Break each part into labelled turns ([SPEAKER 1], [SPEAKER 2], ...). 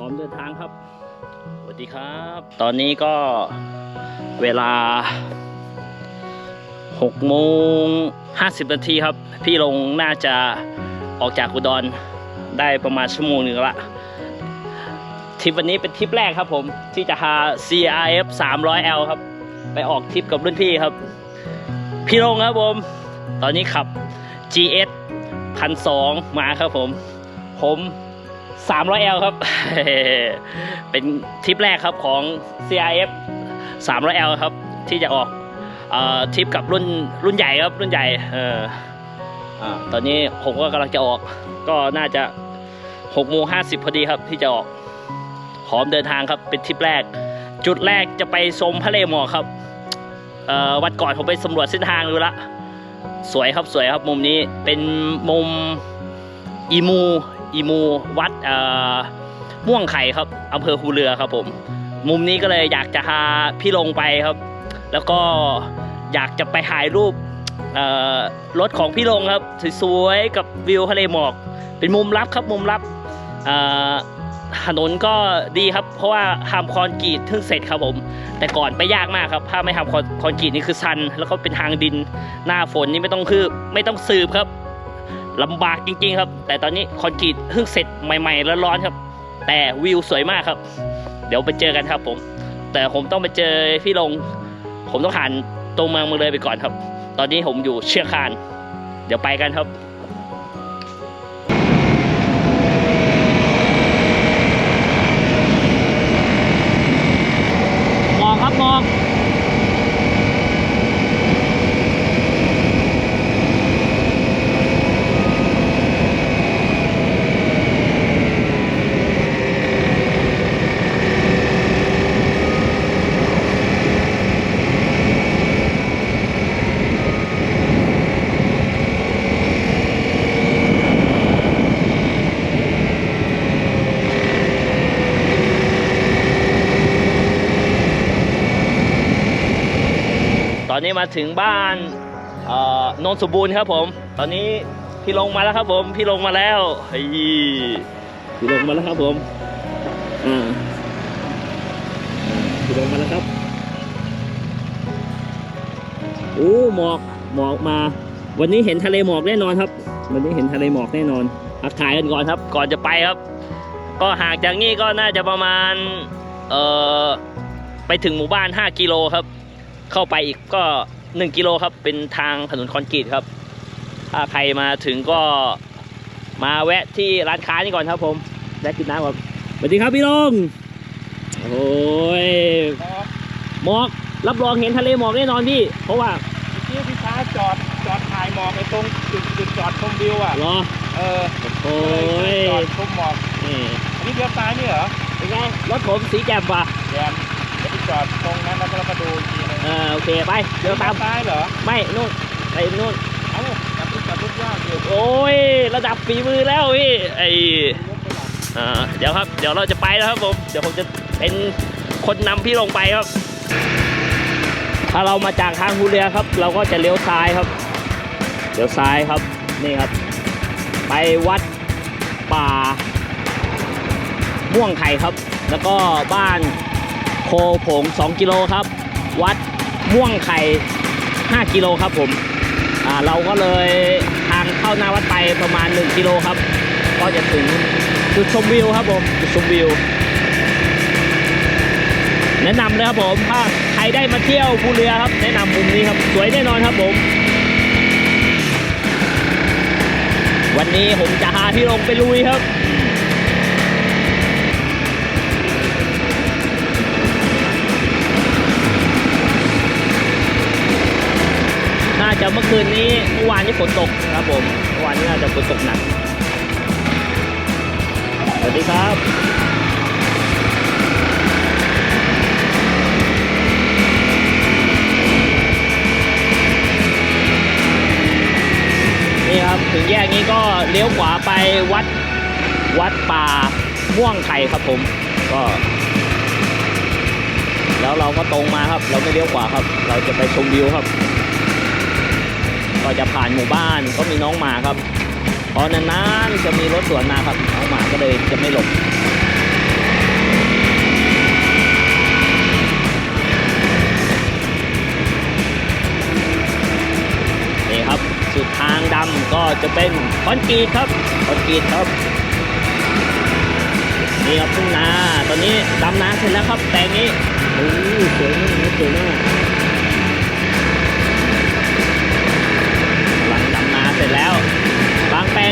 [SPEAKER 1] ร้อมเดินทางครับสวัสดีครับ ตอนนี้ก็เวลา6โมง50นาทีครับ พี่ลงน่าจะออกจากอุดรได้ประมาณชั่วโมงหนึ่งละทริปวันนี้เป็นทริปแรกครับผม ที่จะพา CRF 300L ครับ ไปออกทริปกับรุ่นพี่ครับ พี่ลงครับผม ตอนนี้ขับ GS พันสองมาครับผม ผม 300L ครับ เป็นทริปแรกครับของ CRF 300L ครับ ที่จะออกเอ่อทริปกับรุ่นรุ่นใหญ่ครับรุ่นใหญ่เอออ่าตอนนี้ผมก็กำลังจะออก ก็น่าจะ6โมง50พอดีครับที่จะออกพร้อมเดินทางครับเป็นทริปแรก จุดแรกจะไปชมทะเลหมอกครับเอ่อวันก่อนผมไปสำรวจเส้นทางดูละสวยครับสวยครับมุมนี้เป็นมุมอีมู อีมูวัดม่วงไข่ครับอำเภอคูเรือครับผม มุมนี้ก็เลยอยากจะพาพี่ลงไปครับ แล้วก็อยากจะไปถ่ายรูปรถของพี่ลงครับสวยๆกับวิวทะเลหมอก เป็นมุมลับครับมุมลับถนนก็ดีครับ เพราะว่าทำคอนกรีตเพิ่งเสร็จครับผม แต่ก่อนไปยากมากครับ ถ้าไม่ทำคอนคอนกรีตนี่คือซัน แล้วก็เป็นทางดินหน้าฝนนี่ไม่ต้องคือไม่ต้องสืบครับ ลำบากจริง ๆ ครับ แต่ตอนนี้คอนกรีตเพิ่งเสร็จใหม่ๆแล้วร้อนครับ แต่วิวสวยมากครับ เดี๋ยวไปเจอกันครับผม แต่ผมต้องไปเจอพี่ลง ผมต้องผ่านตรงเมืองมาเลยไปก่อนครับ ตอนนี้ผมอยู่เชียงคาน เดี๋ยวไปกันครับ มองครับมอง ตอนนี้ มาถึงบ้านเอ่อโนนสมบูรณ์ครับผม ตอนนี้พี่ลงมาแล้วครับผม พี่ลงมาแล้วฮ้พี่ลงมาแล้วครับผมอ่าพี่ลงมาแล้วครับโอ้หมอกหมอกมา วันนี้เห็นทะเลหมอกแน่นอนครับ วันนี้เห็นทะเลหมอกแน่นอนพักถ่ายกันก่อนครับ ก่อนจะไปครับ ก็ห่างจากนี้ก็น่าจะประมาณเอ่อไปถึงหมู่บ้าน 5 กิโลครับ เข้าไปอีกก็ 1 กิโลครับ เป็นทางถนนคอนกรีตครับ ถ้าใครมาถึงก็มาแวะที่ร้านค้านี่ก่อนครับผมแวะกินน้ำครับสวัสดีครับพี่ลงโอ้ยหมอกรับรองเห็นทะเลหมอกแน่นอนพี่ เพราะว่า
[SPEAKER 2] ที่พี่ช้าจอดจอดถ่ายหมอกไอ้ตรงจุดจุดจอดชมวิวอะ
[SPEAKER 1] รอ
[SPEAKER 2] เออ
[SPEAKER 1] โอ้ย
[SPEAKER 2] จอดชมหมอก
[SPEAKER 1] นี่
[SPEAKER 2] อันนี้เลี้ยวซ้ายนี่เหรอ
[SPEAKER 1] เป็นไงรถผมสีแจ่มว่ะ
[SPEAKER 2] แยมเดี๋ยวไป จอดตรงนั้นแล้วก็เราก็ดูอีกทีนึง
[SPEAKER 1] เออโอเคไปเดี๋ยวตาม
[SPEAKER 2] ซ้ายเหรอ
[SPEAKER 1] ไม่นู่นไปนู่น
[SPEAKER 2] เอ้าจับรถจับรถยากอยู่
[SPEAKER 1] โอ้ยระดับฝีมือแล้วพี่ไออ่าเดี๋ยวครับ เดี๋ยวเราจะไปแล้วครับผมเดี๋ยวผมจะเป็นคนนำพี่ลงไปครับ ถ้าเรามาจากทางฮูเรือครับ เราก็จะเลี้ยวซ้ายครับเลี้ยวซ้ายครับนี่ครับ ไปวัดป่าม่วงไข่ครับ แล้วก็บ้าน โคผง 2 กิโลครับ วัดม่วงไข่ 5 กิโลครับผมอ่าเราก็เลยทางเข้าหน้าวัดไปประมาณ 1 กิโลครับ ก็จะถึงจุดชมวิวครับผมจุดชมวิว แนะนำเลยครับผมถ้าใครได้มาเที่ยวภูเรือครับ แนะนำมุมนี้ครับ สวยแน่นอนครับผม วันนี้ผมจะพาพี่ลงไปลุยครับ น่าจะเมื่อคืนนี้เมื่อวานนี้ฝนตกครับผมเมื่อวานนี้น่าจะฝนตกหนักสวัสดีครับนี่ครับถึงแยกนี้ก็เลี้ยวขวาไปวัดวัดป่าม่วงไข่ครับผมก็แล้วเราก็ตรงมาครับ เราไม่เลี้ยวขวาครับ เราจะไปชมวิวครับ ราจะผ่านหมู่บ้านก็มีน้องหมาครับพอนานๆจะมีรถสวนมาครับน้องหมาก็เลยจะไม่หลบนี่ครับสุดทางดำก็จะเป็นคอนกรีตครับคอนกรีตครับนี่ครับทุ่งนาตอนนี้ดำนาเสร็จแล้วครับแปลงนี้โอ้โหสวยมากสวยมาก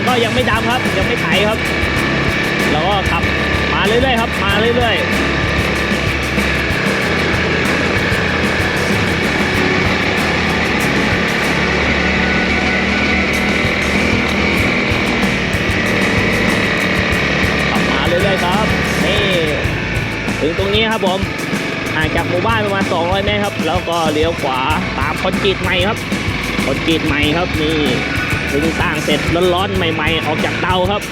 [SPEAKER 1] ก็ยังไม่ดำครับ ยังไม่ไถครับแล้วก็ขับมาเรื่อยๆครับ มาเรื่อยๆขับมาเรื่อยๆครับนี่ถึงตรงนี้ครับผมห่างจากหมู่บ้านประมาณ 200 เมตรครับ แล้วก็เลี้ยวขวาตามคอนกรีตใหม่ครับ คอนกรีตใหม่ครับนี่ เพิ่งสร้างเสร็จร้อนๆใหม่ๆ ออกจากเตาครับ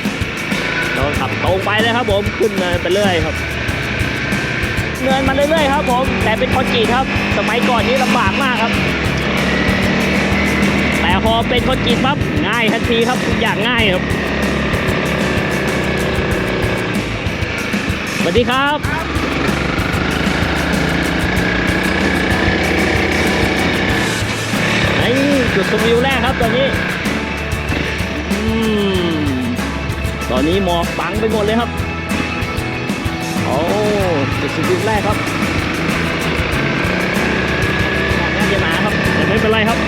[SPEAKER 1] เราขับตรงไปเลยครับผมขึ้นเนินไปเรื่อยครับ เนินมาเรื่อยๆครับผมแต่เป็นคอนกรีตครับ สมัยก่อนนี้ลำบากมากครับ แต่พอเป็นคอนกรีตปั๊บง่ายทันทีครับทุกอย่างง่ายครับสวัสดีครับนี่จุดชมวิวแรกครับตอนนี้ ตอนนี้หมอกปังไปหมดเลยครับ โอ้จุดสุดยุดแรกครับหมอกน่าจะหนาครับแต่ไม่เป็นไรครับ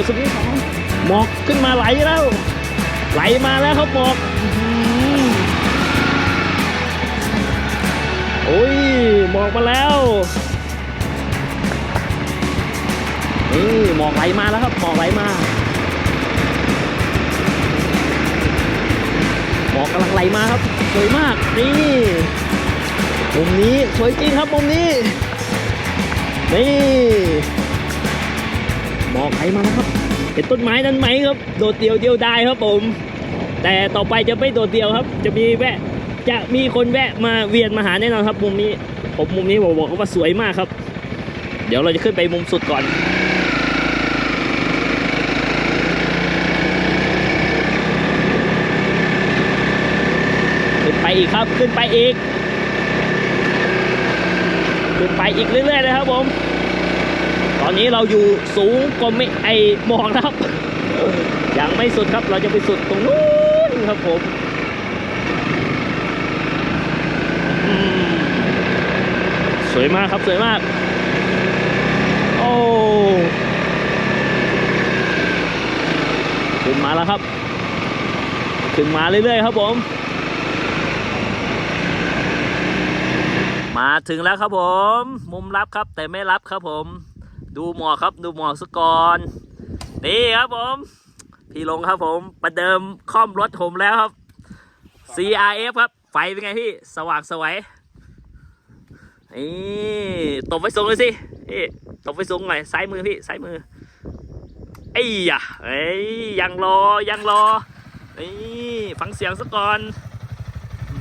[SPEAKER 1] จุดสุดที่สองหมอกขึ้นมาไหลแล้ว ไหลมาแล้วครับหมอกโอ้ยหมอกมาแล้วนี่หมอกไหลมาแล้วครับหมอกไหลมาหมอกกำลังไหลมาครับสวยมากนี่มุมนี้สวยจริงครับมุมนี้นี่หมอกไหลมาแล้วครับ ห็นต้นไม้นั้นไหมครับ โดดเดี่ยวเดียวไดายครับผม แต่ต่อไปจะไม่โดดเดี่ยวครับ จะมีแวะจะมีคนแวะมาเวียนมาหาแน่นอนครับ มุมนี้ผมมุมนี้ผมบอกว่าสวยมากครับ เดี๋ยวเราจะขึ้นไปมุมสุดก่อนขึ้นไปอีกครับขึ้นไปอีก ขึ้นไปอีกเรื่อยๆเลยครับผม อนนี้เราอยู่สูงกว่าไม่ไอหมอกนะครับ ยังไม่สุดครับ เราจะไปสุดตรงนู้นครับผมสวยมากครับสวยมาก โอ้ขึ้นมาแล้วครับ ขึ้นมาเรื่อยๆครับผม มาถึงแล้วครับผม มุมลับครับแต่ไม่รับครับผม ดูหมอกครับดูหมอกสกอนนี่ครับผม พี่ลงครับผมประเดิมคล่อมรถผมแล้วครับ CRF ครับ ไฟเป็นไงพี่สว่างสวยนี่ตบไฟสูงเลยสิพี่ตบไฟสูงหน่อยซ้ายมือพี่ซ้ายมือไอ้ยะเอ้ยังรอยังรอนี่ฟังเสียงซะก่อน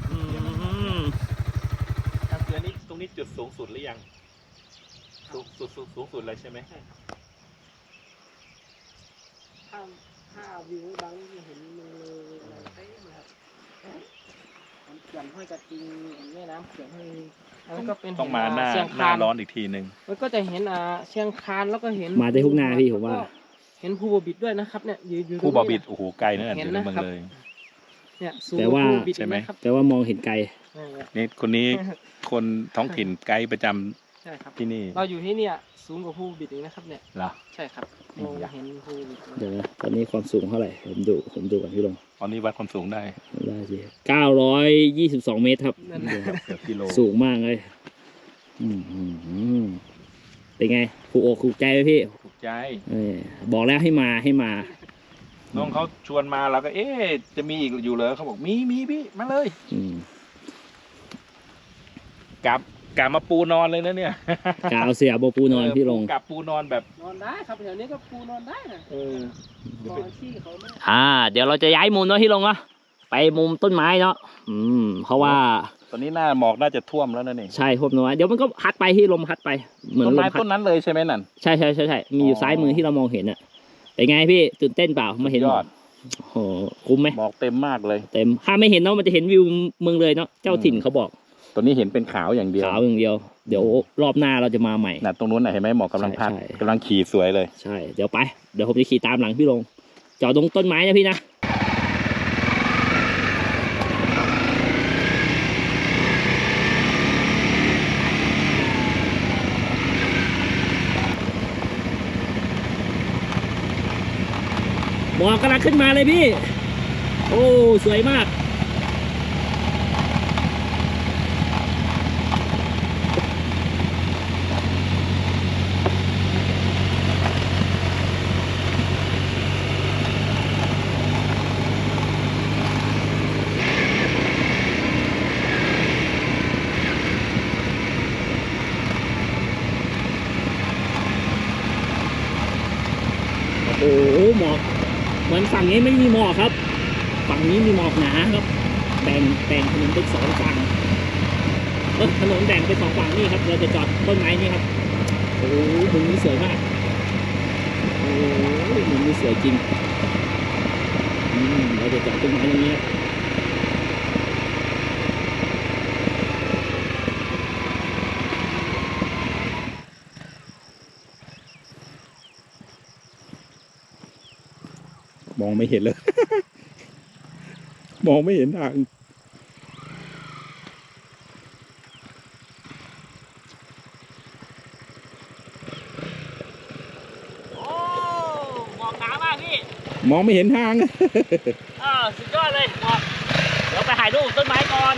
[SPEAKER 1] อื้อหือ
[SPEAKER 2] ครับคือนี้ตรงนี้จุดสูงสุดหรือยัง สูงสุดสูงสูงสุดเลยใช่ไหม
[SPEAKER 3] ถ้าถ้าวิวบางที่เห็นมันเลยอะไรเต็มเลยครับมันเขื่อนห้วยกระทิงเห็นแม่น้ำเขื่อนห้วยกระทิงแล้วก็เป็น
[SPEAKER 2] ต้องมาหน้า
[SPEAKER 3] เชียง
[SPEAKER 2] ห
[SPEAKER 3] คา
[SPEAKER 2] น้านร้อนอีกทีหนึ่ง
[SPEAKER 3] มันก็จะเห็นอ่าเชียงคานแล้วก็เห็น
[SPEAKER 1] มาได้ทุกหน้าพี่ผมว่า
[SPEAKER 3] แล้วก็เห็นภูบบิดด้วยนะครับเนี่ยอยู่อยู่ตรง
[SPEAKER 2] ผู้
[SPEAKER 3] นี้
[SPEAKER 2] บอบิดโอ้โหไกลนั่นแหละ
[SPEAKER 3] เห็
[SPEAKER 2] เดี๋
[SPEAKER 3] น
[SPEAKER 2] ยว
[SPEAKER 3] นะ
[SPEAKER 2] เมือง
[SPEAKER 3] ครับ
[SPEAKER 2] เลย
[SPEAKER 3] เนี่ยสูง
[SPEAKER 1] แต่
[SPEAKER 3] กว่า
[SPEAKER 1] ว่า
[SPEAKER 3] ภูบิด
[SPEAKER 2] ใช่ไหม
[SPEAKER 3] นะครับ
[SPEAKER 1] แต่ว่ามองเห็นไกล
[SPEAKER 3] นั่นแหละ
[SPEAKER 2] นี่คนนี้คนท้องถิ่นไกด์ประจำ
[SPEAKER 3] ใช่ครับ
[SPEAKER 2] ที่นี่
[SPEAKER 3] เราอยู่ที่เนี่ยสูงกว่าภูบิดอีกนะครับ เนี่ย
[SPEAKER 2] เหรอ
[SPEAKER 3] ใช่ครับมองเห็นภูบิดเลย
[SPEAKER 1] เดี๋ยวนะตอนนี้ความสูงเท่าไหร่ ผมดู ผมดูก่อนพี่ลง
[SPEAKER 2] ตอนนี้วัดความสูงได้
[SPEAKER 1] ได้สิเก้าร้อยยี่สิบสองเมตรครับ
[SPEAKER 3] นั่น
[SPEAKER 1] เดี๋ยวครับ
[SPEAKER 2] เกือบกิโล
[SPEAKER 1] สูงมากเลยอืมอืมอืมเป็นไงถูกอกถูกใจไหมพี่
[SPEAKER 2] ถูกใจ
[SPEAKER 1] เออบอกแล้วให้มาให้มา
[SPEAKER 2] น้องเขาชวนมาเราก็ เอ๊ะจะมีอีกอยู่เหรอเขาบอกมีมีพี่มาเลย
[SPEAKER 1] อืม
[SPEAKER 2] กลับ กลับมาปูนอนเลยนะเนี่ย
[SPEAKER 1] กาวเสียโบปูนอนพี่ลง
[SPEAKER 2] กลับปูนอนแบบ
[SPEAKER 3] นอนได้ครับแถวนี้ก็ปูนอนได้นะ
[SPEAKER 2] เออ
[SPEAKER 3] นอนที่เขาไม่
[SPEAKER 1] อ่า เดี๋ยวเราจะย้ายมุมเนาะพี่ลงเนาะไปมุมต้นไม้เนาะอืม เพราะว่า
[SPEAKER 2] ตอนนี้หน้าหมอกน่าจะท่วมแล้วนั่นเอง
[SPEAKER 1] ใช่พบน้อยเดี๋ยวมันก็พัดไปที่ลมพัดไปเหมือน
[SPEAKER 2] ต้น
[SPEAKER 1] ล
[SPEAKER 2] ไม้
[SPEAKER 1] มพัด
[SPEAKER 2] ต้นนั้นเลยใช่ไหมนั่น
[SPEAKER 1] ใช่ใช่ใช่ใช่มีอยู่
[SPEAKER 2] อ๋อ
[SPEAKER 1] ซ้ายมือที่เรามองเห็นอะเป็นไงพี่ตื่นเต้นเปล่ามาเห็น
[SPEAKER 2] ย
[SPEAKER 1] หม
[SPEAKER 2] อ
[SPEAKER 1] อ
[SPEAKER 2] ด
[SPEAKER 1] กโอ้โหคุ้มไหม
[SPEAKER 2] หมอกเต็มมากเลย
[SPEAKER 1] เต็มถ้าไม่เห็นเนาะมันจะเห็นวิวเมืองเลยเนาะเจ้าถิ่นเขาบอก
[SPEAKER 2] ตัวนี้เห็นเป็นขาวอย่างเดียว
[SPEAKER 1] ขาวอย่างเดียว เดี๋ยวรอบหน้าเราจะมาใหม่
[SPEAKER 2] น่ะตรงนู้นน่ะเห็นไหมหมอกกำลังพัด
[SPEAKER 1] ใช่ใช่
[SPEAKER 2] กำลังขี่สวยเลย
[SPEAKER 1] ใช่เดี๋ยวไป เดี๋ยวผมจะขี่ตามหลังพี่ลงจอดตรงต้นไม้นะพี่นะหมอกกำลังขึ้นมาเลยพี่ โอ้ สวยมาก โอ้โหหมอกเหมื อนฝั่งนี้ไม่มีหมอกครับ ฝั่งนี้มีหมอกหนาครับแบ่งแบ่งถนนเป็นสองฝั่งเออถนนแบ่งเป็นสองฝั่งนี่ครับ เราจะจอดต้นไม้นี่ครับโอ้โหมุมนี้สวยมากโอ้โหมุมนี้สวยจริงเราจะจอดต้นไม้ตรงนี้ครับ
[SPEAKER 2] มองไม่เห็นเลย มองไม่เห็นทาง
[SPEAKER 1] โอ้หมอกหนามากพี่
[SPEAKER 2] มองไม่เห็นทาง
[SPEAKER 1] อ่าสุดยอดเลยหมอกเดี๋ยวไปถ่ายรูปต้นไม้ก่อน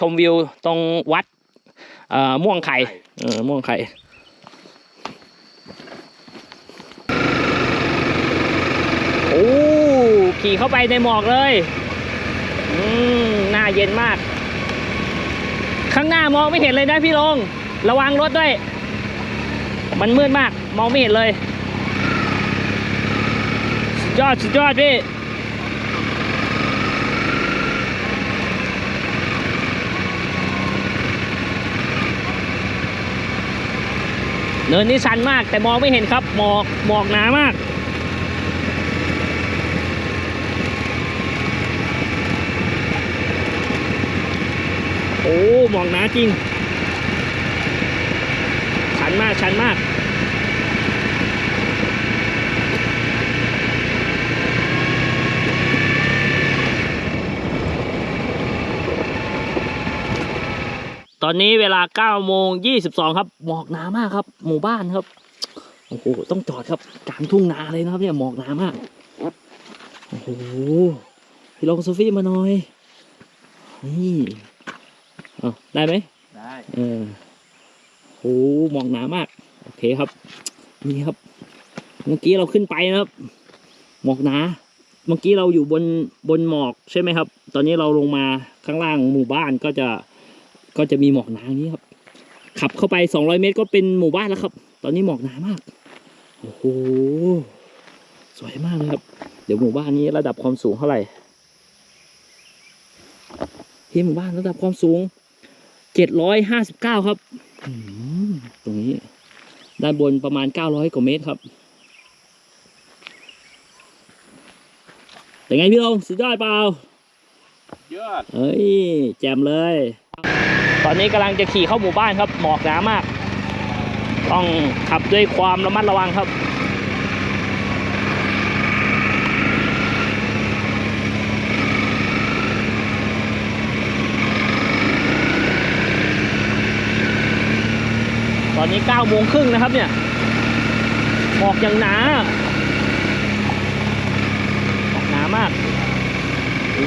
[SPEAKER 1] ชมวิวตรงวัดเอ่อม่วงไข่เออม่วงไข่โอ้ขี่เข้าไปในหมอกเลยอืมหน้าเย็นมาก ข้างหน้ามองไม่เห็นเลยนะพี่ลง ระวังรถด้วย มันมืดมาก มองไม่เห็นเลย สุดยอดสุดยอดพี่ เนินนี้ชันมากแต่มองไม่เห็นครับหมอกหมอกหนามาก โอ้หมอกหนาจริง ชันมากชันมาก อนนี้เวลา9โมง22ครับ หมอกหนามากครับ หมู่บ้านครับ โอ้โห ต้องจอดครับกลางทุ่งนาเลยนะครับ เนี่ยหมอกหนามาก โอ้โห พี่ลองโซฟี่มาหน่อย นี่เอาได้ไหม
[SPEAKER 2] ได้
[SPEAKER 1] เออโหหมอกหนามาก โอเคครับ นี่ครับ เมื่อกี้เราขึ้นไปนะครับ หมอกหนาเมื่อกี้เราอยู่บนบนหมอกใช่ไหมครับ ตอนนี้เราลงมาข้างล่างหมู่บ้านก็จะ ก็จะมีหมอกหนาอย่างนี้ครับ ขับเข้าไป200เมตรก็เป็นหมู่บ้านแล้วครับ ตอนนี้หมอกหนามาก โอ้โห สวยมากเลยครับ เดี๋ยวหมู่บ้านนี้ระดับความสูงเท่าไหร่ที่หมู่บ้านระดับความสูง759ครับอืมตรงนี้ ด้านบนประมาณ900กว่าเมตรครับเป็นไงพี่ลงสุดยอดเปล่า
[SPEAKER 2] ยอด
[SPEAKER 1] เฮ้ย แจมเลย ตอนนี้กำลังจะขี่เข้าหมู่บ้านครับ หมอกหนามาก ต้องขับด้วยความระมัดระวังครับตอนนี้เก้าโมงครึ่งนะครับเนี่ยหมอกอย่างหนาหมอกหนามาก โอ้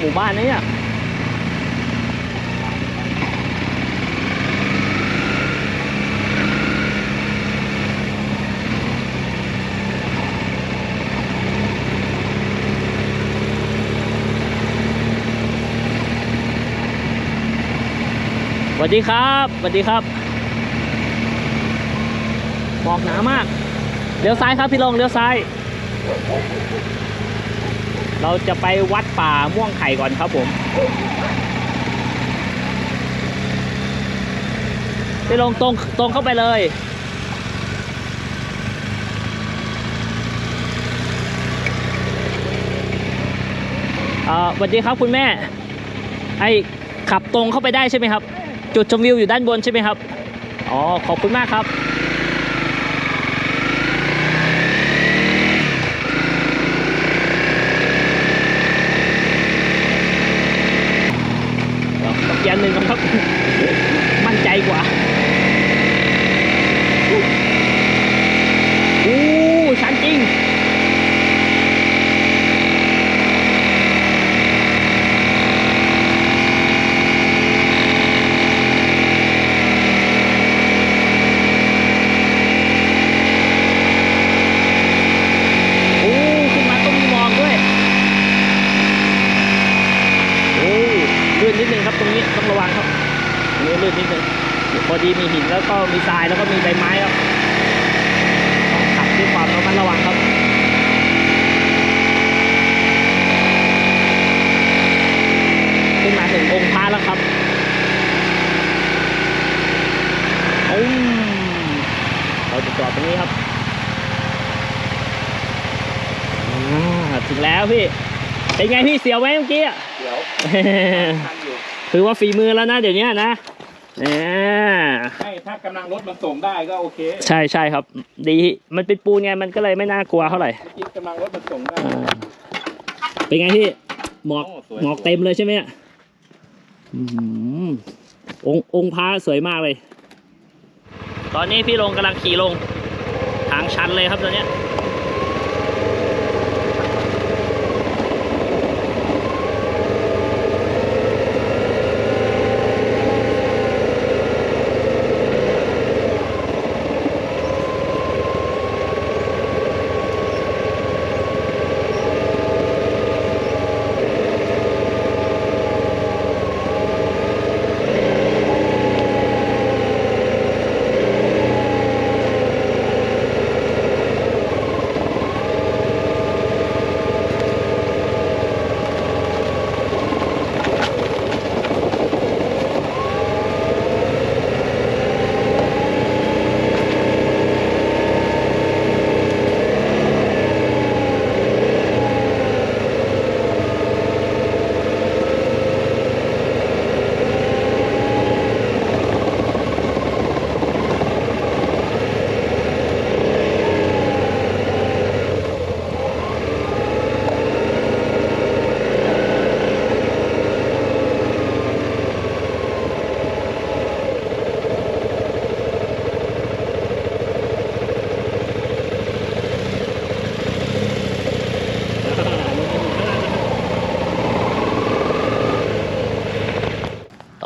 [SPEAKER 1] หมู่บ้านนะเนี่ย วัสดีครับสวัสดีครับหมอกหนามาก เลี้ยวซ้ายครับพี่ลงเลี้ยวซ้าย เราจะไปวัดป่าม่วงไข่ก่อนครับผมไปลงตรงตรงเข้าไปเลยอ่าสวัสดีครับคุณแม่ ไอขับตรงเข้าไปได้ใช่ไหมครับ จุดชมวิวอยู่ด้านบนใช่ไหมครับ อ๋อ ขอบคุณมากครับเราต้องเกียร์หนึ่งครับ มั่นใจกว่าอู้ชันจริง โอ้ขึ้นมาต้องมีหมอกด้วย โอ้ลื่นนิดนึงครับตรงนี้ต้องระวังครับตรงนี้ลื่นนิดนึงพอดีมีหินแล้วก็มีทรายแล้วก็มีใบไม้ครับต้องขับด้วยความระมัดระวังครับ ขึ้นมาถึงองค์พระแล้วครับอุ้มเราจะจอดตรงนี้ครับอ่าถึง แล้วพี่ เป็นไงพี่เสียวไหมเมื่อกี้อะ
[SPEAKER 2] เดี๋ยวทันอยู่
[SPEAKER 1] ถือว่าฝีมือแล้วนะเดี๋ยวนี้นะเนี่ย
[SPEAKER 2] ให้ถ้ากำลังรถมันส่งได้ก็โอเค
[SPEAKER 1] ใช่ใช่ครับ ดีมันเป็นปูนไงมันก็เลยไม่น่ากลัวเท่าไหร่
[SPEAKER 2] เมื่อกี้กำลังรถมันส่งได้
[SPEAKER 1] อ่าเป็นไงพี่หมอก
[SPEAKER 2] โอ้สวย
[SPEAKER 1] หมอกเต็มเลยใช่ไหมเนี่ยอื้อหือองค์องค์พระสวยมากเลย ตอนนี้พี่ลงกำลังขี่ลง ทางชันเลยครับตอนเนี้ย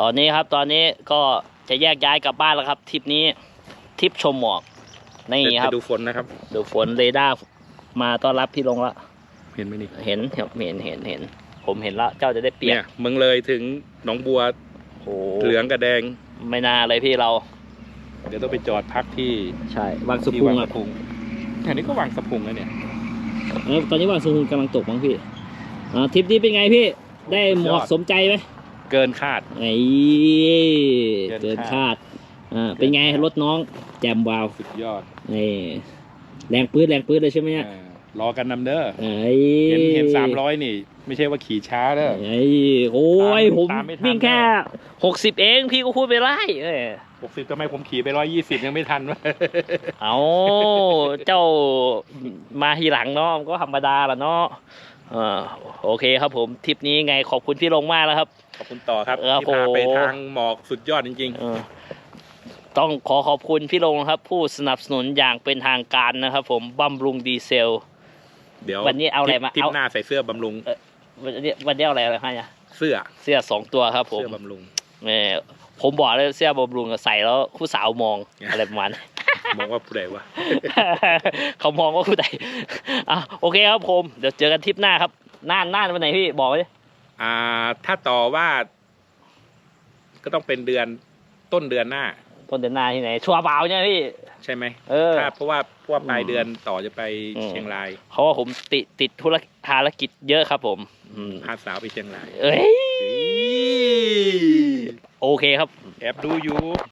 [SPEAKER 1] อนนี้ครับตอนนี้ก็จะแยกย้ายกลับบ้านแล้วครับทริปนี้ทริปชมหมอกนี่
[SPEAKER 2] เดี๋ยว
[SPEAKER 1] ครับ
[SPEAKER 2] ไปดูฝนนะครับ
[SPEAKER 1] ดูฝนเรดาร์มาต้อนรับพี่ลงละ
[SPEAKER 2] เห็นไหมนี่
[SPEAKER 1] เห็นครับเห็นเห็นเห็น ผมเห็นละเจ้าจะได้เปรีย
[SPEAKER 2] เนี่
[SPEAKER 1] บ
[SPEAKER 2] ยมึงเลยถึงหนองบัว
[SPEAKER 1] โอ้
[SPEAKER 2] เหลืองกับแดง
[SPEAKER 1] ไม่น่าเลยพี่เรา
[SPEAKER 2] เดี๋ยวต้องไปจอดพักที่
[SPEAKER 1] ใช่วางสุ
[SPEAKER 2] ที่
[SPEAKER 1] พุง
[SPEAKER 2] วัง
[SPEAKER 1] อะ
[SPEAKER 2] สะพุงแถวนี้ก็วางสะพุงแล้วเนี่ย
[SPEAKER 1] เออตอนนี้วางสุพุงกำลังตกมั้งพี่อ่าทริปนี้เป็นไงพี่ได้หมอก
[SPEAKER 2] สุดยอด
[SPEAKER 1] สมใจไหม
[SPEAKER 2] เกินคาด
[SPEAKER 1] ไอ้
[SPEAKER 2] เกิ
[SPEAKER 1] เกิน
[SPEAKER 2] น
[SPEAKER 1] คา
[SPEAKER 2] คา
[SPEAKER 1] ด
[SPEAKER 2] ด
[SPEAKER 1] อ่า เป็นไงรถน้องแจมวาว
[SPEAKER 2] สุดยอด
[SPEAKER 1] นี่แรงปื้ดแรงปื้ดเลยใช่ไหมเนี่ย
[SPEAKER 2] เออรอกันนำเด้อ
[SPEAKER 1] ไอ้
[SPEAKER 2] เห็นเห็นสามร้อยนี่ ไม่ใช่ว่าขี่ช้าเด้อ
[SPEAKER 1] ไอ้โอ้ย
[SPEAKER 2] ตาม
[SPEAKER 1] ผม
[SPEAKER 2] ตามไม่ทัน
[SPEAKER 1] วิ่งแค่หกสิบเองพี่ก็พูดไปไล่เอ้ย
[SPEAKER 2] หกสิบทำไมผมขี่ไปร้อยยี่สิบยังไม่ทันวะ
[SPEAKER 1] เอาเจ้ามาทีหลังเนาะมันก็ธรรมดาละเนาะเออโอเคครับผมทริปนี้ไงขอบคุณพี่ลงมากแล้วครับ
[SPEAKER 2] ขอบคุณต่อครับ
[SPEAKER 1] เออ
[SPEAKER 2] ที่พา
[SPEAKER 1] โอ้โห
[SPEAKER 2] ไปทางหมอกสุดยอดจริง
[SPEAKER 1] เออต้องขอขอบคุณพี่ลงครับ ผู้สนับสนุนอย่างเป็นทางการนะครับ ผมบำรุงดีเซล
[SPEAKER 2] เดี๋ยว
[SPEAKER 1] วันนี้เอาอะไรมา
[SPEAKER 2] ทิป
[SPEAKER 1] เอา
[SPEAKER 2] หน้าใส่เสื้อบำรุง
[SPEAKER 1] วันนี้วันนี้เอาอะไรอะไรให้เนี่ย
[SPEAKER 2] เสื้อ
[SPEAKER 1] เสื้อสองตัวครับผม
[SPEAKER 2] เสื้อบำรุง
[SPEAKER 1] แหมผมบอกเลยเสื้อบำรุงอะใส่แล้วผู้สาวมอง อะไรประมาณนั้น
[SPEAKER 2] มองว่าผู้ใดวะ
[SPEAKER 1] เขามองว่าผู้ใดอะโอเคครับผมเดี๋ยวเจอกันทริปหน้าครับน่านน่านวันไหนพี่บอกไว้ดิ
[SPEAKER 2] อ่า ถ้าต่อว่า ก็ต้องเป็นเดือนต้นเดือนหน้า
[SPEAKER 1] ต้นเดือนหน้าที่ไหน ชัวร์เปล่าเนี่ยพี่
[SPEAKER 2] ใช่ไหม
[SPEAKER 1] เออ
[SPEAKER 2] ถ้าเพราะว่าเพราะว่าปลาย
[SPEAKER 1] อืม
[SPEAKER 2] เดือนต่อจะไป
[SPEAKER 1] อืม
[SPEAKER 2] เชียงราย
[SPEAKER 1] เพราะว่าผมติดติดธุรภารกิจเยอะครับ ผมอืม
[SPEAKER 2] พาสาวไปเชียงราย
[SPEAKER 1] เอ้ยโอเคครับ
[SPEAKER 2] แอบดูอยู่